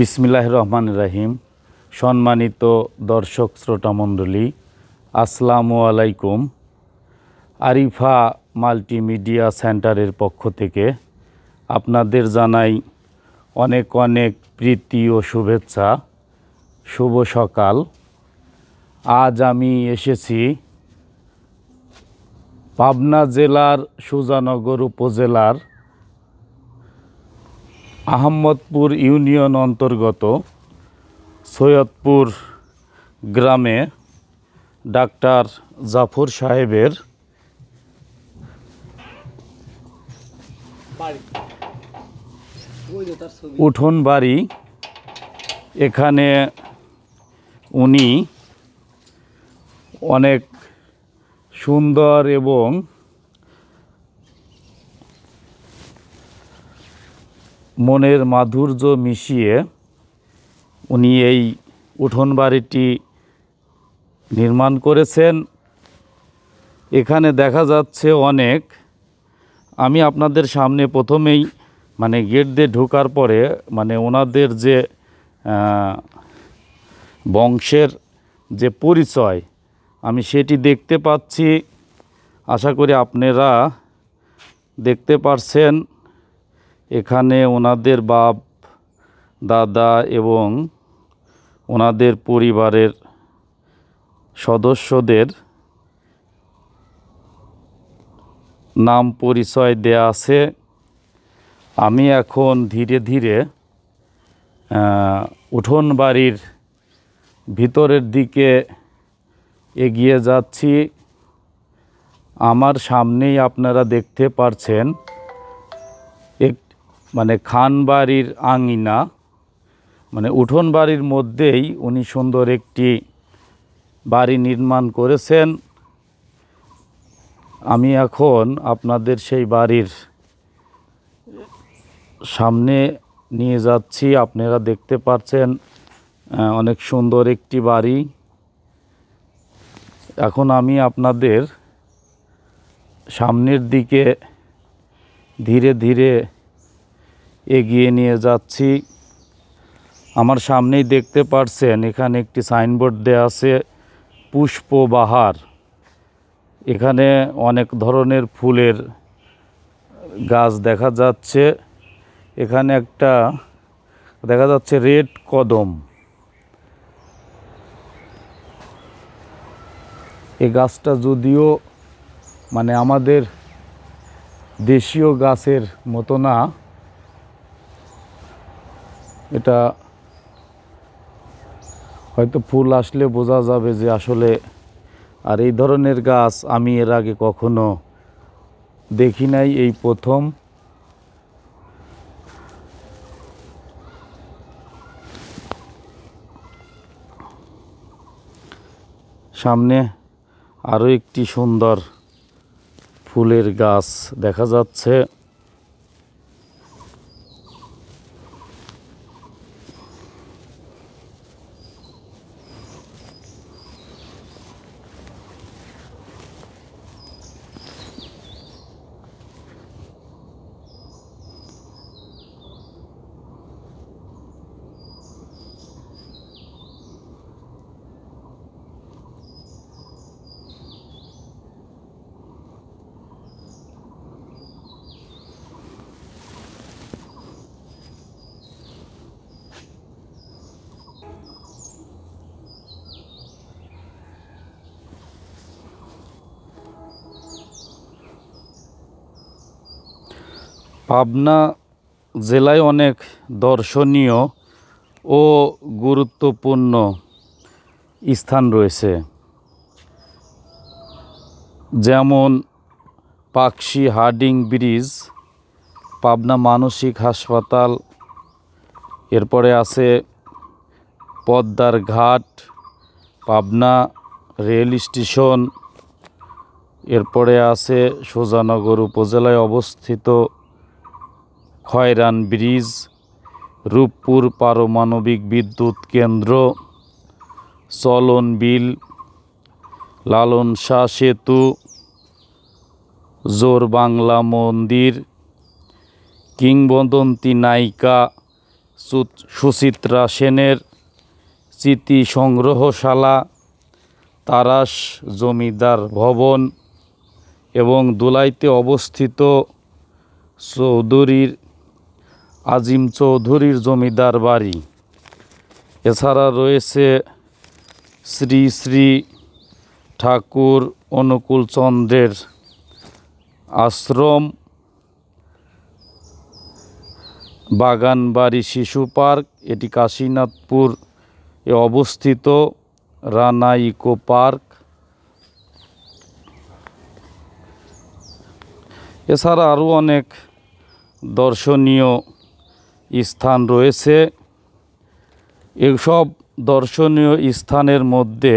বিসমিল্লাহ রহমান রাহিম। সম্মানিত দর্শক শ্রোতা মণ্ডলী, আসসালামু আলাইকুম। আরিফা মাল্টিমিডিয়া সেন্টারের পক্ষ থেকে আপনাদের জানাই অনেক অনেক প্রীতি ও শুভেচ্ছা। শুভ সকাল। আজ আমি এসেছি পাবনা জেলার সুজানগর উপজেলার আহম্মদপুর ইউনিয়ন অন্তর্গত সৈয়দপুর গ্রামে ডাক্তার জাফর সাহেবের উঠোন বাড়ি। এখানে উনি অনেক সুন্দর এবং মনের মাধুর্য মিশিয়ে উনি এই উঠোন বাড়িটি নির্মাণ করেছেন। এখানে দেখা যাচ্ছে অনেক। আমি আপনাদের সামনে প্রথমেই মানে গেট দিয়ে ঢোকার পরে মানে ওনাদের যে বংশের যে পরিচয়, আমি সেটি দেখতে পাচ্ছি। আশা করি আপনারা দেখতে পারছেন। এখানে ওনাদের বাপ, দাদা এবং ওনাদের পরিবারের সদস্যদের নাম পরিচয় দেয়া আছে। আমি এখন ধীরে ধীরে উঠোন বাড়ির ভিতরের দিকে এগিয়ে যাচ্ছি। আমার সামনেই আপনারা দেখতে পারছেন মানে খান বাড়ির আঙিনা মানে উঠোন বাড়ির মধ্যেই উনি সুন্দর একটি বাড়ি নির্মাণ করেছেন। আমি এখন আপনাদের সেই বাড়ির সামনে নিয়ে যাচ্ছি। আপনারা দেখতে পাচ্ছেন অনেক সুন্দর একটি বাড়ি। এখন আমি আপনাদের সামনের দিকে ধীরে ধীরে এগিয়ে নিয়ে যাচ্ছি। আমার সামনেই দেখতে পারছেন, এখানে একটি সাইনবোর্ড দেওয়া আছে পুষ্পবাহার এখানে অনেক ধরনের ফুলের গাছ দেখা যাচ্ছে। এখানে একটা দেখা যাচ্ছে রেড কদম। এই গাছটা যদিও মানে আমাদের দেশীয় গাছের মতো না এটা হয়তো ফুল আসলে বোঝা যাবে যে আসলে আর এই ধরনের গাছ আমি এর আগে কখনো দেখি নাই এই প্রথম। সামনে আরও একটি সুন্দর ফুলের গাছ দেখা যাচ্ছে। পাবনা জেলায় অনেক দর্শনীয় ও গুরুত্বপূর্ণ স্থান রয়েছে। যেমন পাকশি হার্ডিং ব্রিজ, পাবনা মানসিক হাসপাতাল, এরপরে আছে পদ্মার ঘাট, পাবনা রেল স্টেশন, এরপরে আছে সোজানগর উপজেলায় অবস্থিত খয়রান ব্রিজ, রূপপুর পারমাণবিক বিদ্যুৎ কেন্দ্র চলন বিল লালন শাহ সেতু, জোর বাংলা মন্দির, কিংবদন্তি নায়িকা সুচিত্রা সেনের স্মৃতি সংগ্রহশালা, তারাস জমিদার ভবন এবং দুলাইতে অবস্থিত চৌধুরীর আজিম চৌধুরীর জমিদার বাড়ি। এছাড়া রয়েছে শ্রী শ্রী ঠাকুর অনুকূল চন্দ্রের আশ্রম, বাগানবাড়ি শিশু পার্ক, এটি কাশীনাথপুর এ অবস্থিত রানা ইকো পার্ক। এছাড়া আরও অনেক দর্শনীয় স্থান রয়েছে। এসব দর্শনীয় স্থানের মধ্যে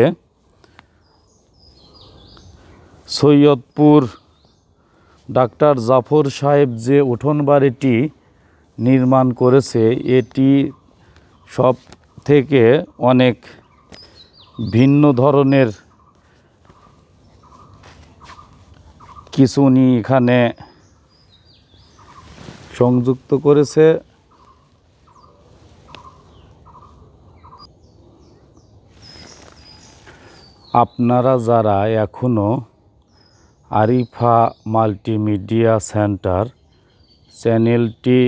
সৈয়দপুর, ডাক্তার জাফর সাহেব যে উঠোন বাড়িটি নির্মাণ করেছে, এটি সব থেকে অনেক ভিন্ন ধরনের। কিছু উনি এখানে সংযুক্ত করেছে। আপনারা যারা এখনও আরিফা মাল্টিমিডিয়া সেন্টার চ্যানেলটি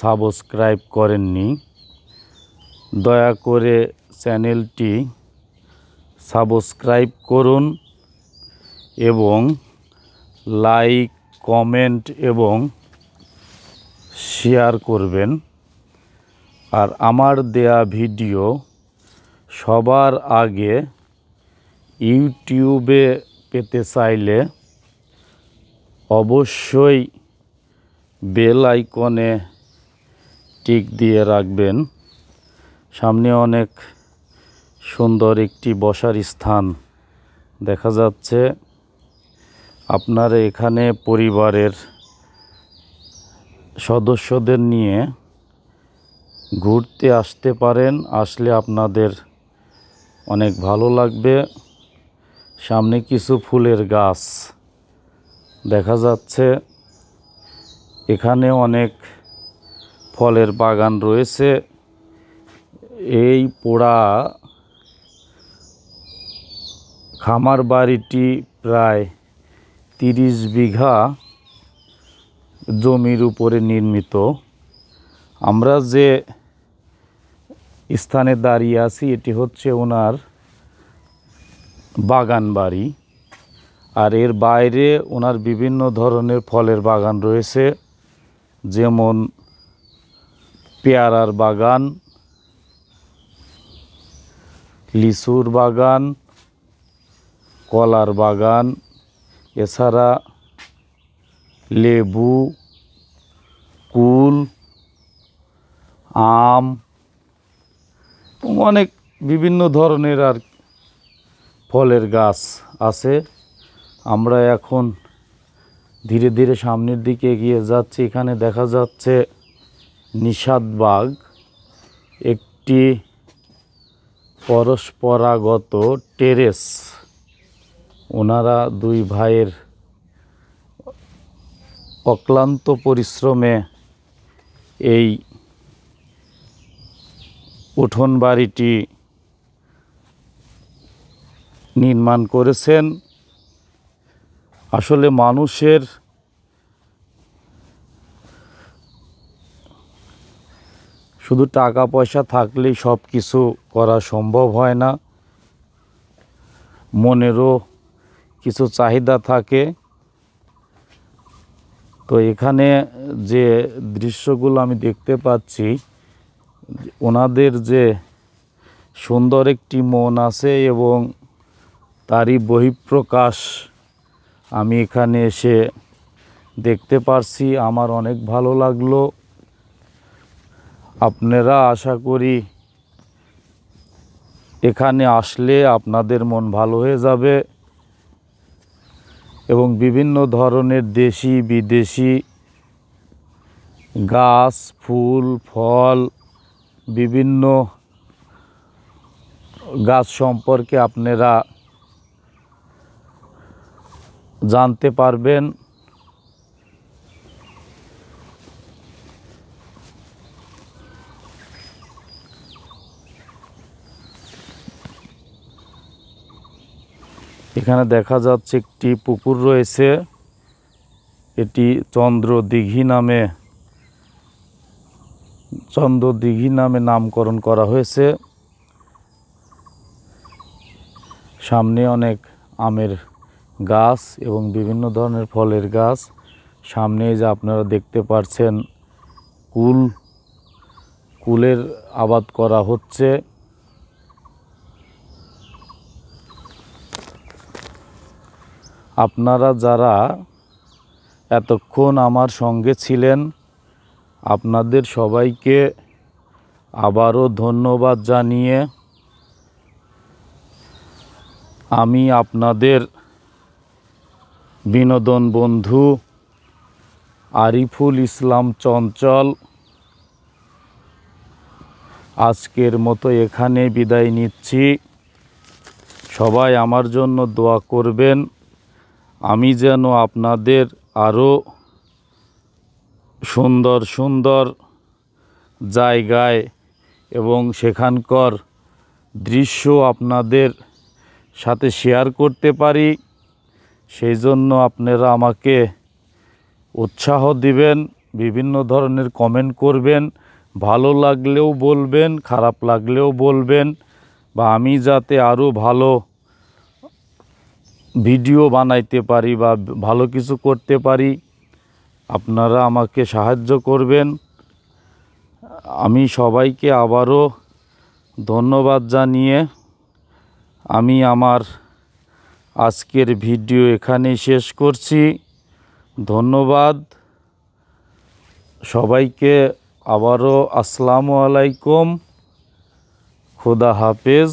সাবস্ক্রাইব করেননি, দয়া করে চ্যানেলটি সাবস্ক্রাইব করুন এবং লাইক, কমেন্ট এবং শেয়ার করবেন। আর আমার দেয়া ভিডিও সবার আগে ইউটিউবে পেতে চাইলে অবশ্যই বেল আইকনে টিক দিয়ে রাখবেন। সামনে অনেক সুন্দর একটি বসার স্থান দেখা যাচ্ছে। আপনারা এখানে পরিবারের সদস্যদের নিয়ে ঘুরতে আসতে পারেন, আসলে আপনাদের অনেক ভালো লাগবে। সামনে কিছু ফুলের গাছ দেখা যাচ্ছে। এখানে অনেক ফলের বাগান রয়েছে। এই পোড়া খামার বাড়িটি প্রায় তিরিশ বিঘা জমির উপরে নির্মিত। আমরা যে স্থানে দাঁড়িয়ে আছি, এটি হচ্ছে ওনার বাগান বাড়ি আর এর বাইরে ওনার বিভিন্ন ধরনের ফলের বাগান রয়েছে, যেমন পেয়ারার বাগান, লিচুর বাগান, কলার বাগান, এছাড়া লেবু, কুল, আম, অনেক বিভিন্ন ধরনের আর ফলের গাছ আছে। আমরা এখন ধীরে ধীরে সামনের দিকে এগিয়ে যাচ্ছি। এখানে দেখা যাচ্ছে নিষাদ বাগ একটি পরস্পরাগত টেরেস। ওনারা দুই ভাইয়ের অক্লান্ত পরিশ্রমে এই উঠোন বাড়িটি নির্মাণ করেছেন। আসলে মানুষের শুধু টাকা পয়সা থাকলেই সব কিছু করা সম্ভব হয় না। মনেরও কিছু চাহিদা থাকে। তো এখানে যে দৃশ্যগুলো আমি দেখতে পাচ্ছি, ওনাদের যে সুন্দর একটি মন আছে এবং তারই বহিঃপ্রকাশ। আমি এখানে এসে দেখতে পারছি, আমার অনেক ভালো লাগল। আপনারা আশা করি এখানে আসলে আপনাদের মন ভালো হয়ে যাবে এবং বিভিন্ন ধরনের দেশি, বিদেশি গাছ, ফুল, ফল, বিভিন্ন গাছ সম্পর্কে আপনারা জানতে পারবেন। এখানে দেখা যাচ্ছে একটি পুকুর রয়েছে। এটি চন্দ্র দিঘি নামে চন্দ্র দিঘি নামে নামকরণ করা হয়েছে। সামনে অনেক আমের গাছ এবং বিভিন্ন ধরনের ফলের গাছ। সামনে যে আপনারা দেখতে পাচ্ছেন কুল, কুলের আবাদ করা হচ্ছে। আপনারা যারা এতক্ষণ আমার সঙ্গে ছিলেন, আপনাদের সবাইকে আবারও ধন্যবাদ জানিয়ে আমি আপনাদের বিনোদন বন্ধু আরিফুল ইসলাম চঞ্চল। আজকের মতো এখানে বিদায় নিচ্ছি। সবাই আমার জন্য দোয়া করবেন। আমি যেন আপনাদের আরও সুন্দর সুন্দর জায়গায় এবং সেখানকার দৃশ্য আপনাদের সাথে শেয়ার করতে পারি। সেই জন্য আপনারা আমাকে উৎসাহ দিবেন, বিভিন্ন ধরনের কমেন্ট করবেন, ভালো লাগলেও বলবেন, খারাপ লাগলেও বলবেন, বা আমি যাতে আরও ভালো ভিডিও বানাইতে পারি বা ভালো কিছু করতে পারি, আপনারা আমাকে সাহায্য করবেন। আমি সবাইকে আবারও ধন্যবাদ জানিয়ে আমি আমার আজকের ভিডিও এখানেই শেষ করছি। ধন্যবাদ। সবাইকে আবারও আসসালামু আলাইকুম। খুদা হাফেজ।